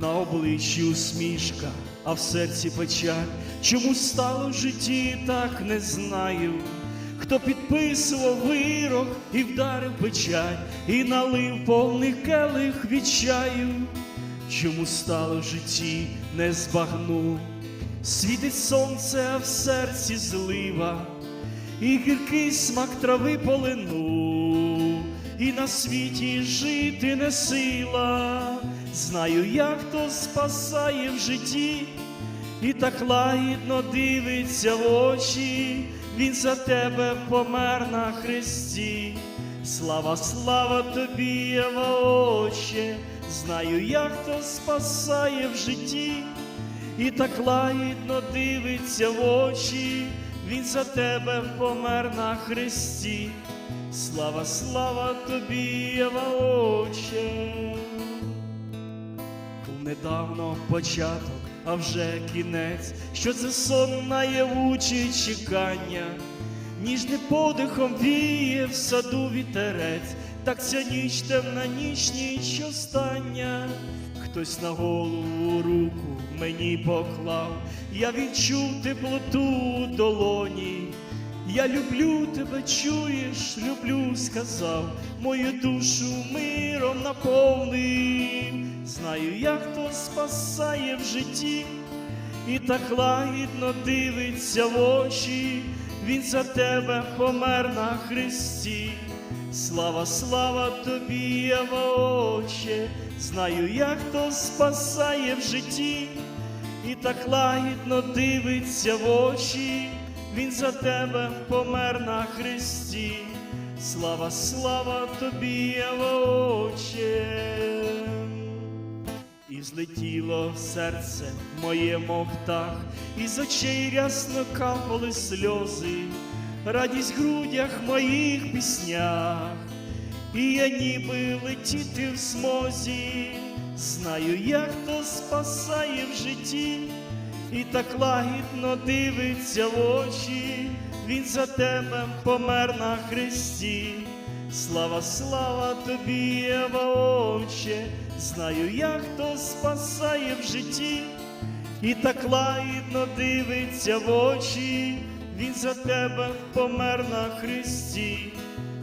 на обличчі усмішка, а в серці печаль. Чому стало в житті, так не знаю. Хто підписував вирок і вдарив печаль, і налив повний келих від чаю. Чому стало в житті, не збагну, світить сонце, а в серці злива, і гіркий смак трави полину, і на світі жити не сила. Знаю, як хто спасає в житті, і так лагідно дивиться в очі, він за тебе помер на хресті. Слава, слава тобі, Єва, Отче, знаю, як хто спасає в житті, і так лагідно дивиться в очі, він за тебе помер на хресті. Слава, слава тобі, Єва, Отче. Недавно початок, а вже кінець, що це сон наявучі чекання, ніжним подихом віє в саду вітерець, так ця ніч темна ніч, ніч остання. Хтось на голову руку мені поклав, я відчув теплоту у долоні. Я люблю тебе, чуєш, люблю, сказав, мою душу миром наповнив. Знаю, як хто спасає в житті, і так лагідно дивиться в очі, він за тебе помер на хресті. Слава, слава тобі, Єва, Отче, знаю, як хто спасає в житті, і так лагідно дивиться в очі, він за тебе помер на хресті. Слава, слава тобі, Єва, Отче. Злетіло серце моє, мов птах, і з очей рясно капали сльози, радість в грудях моїх піснях, і я ніби летіти в смозі, знаю, як хто спасає в житті, і так лагідно дивиться в очі, він за тебе помер на хресті. Слава, слава тобі, Єва, Отче, знаю, як хто спасає в житті, і так лагідно дивиться в очі, він за тебе помер на хресті.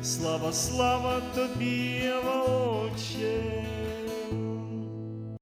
Слава, слава тобі, Єва, Отче.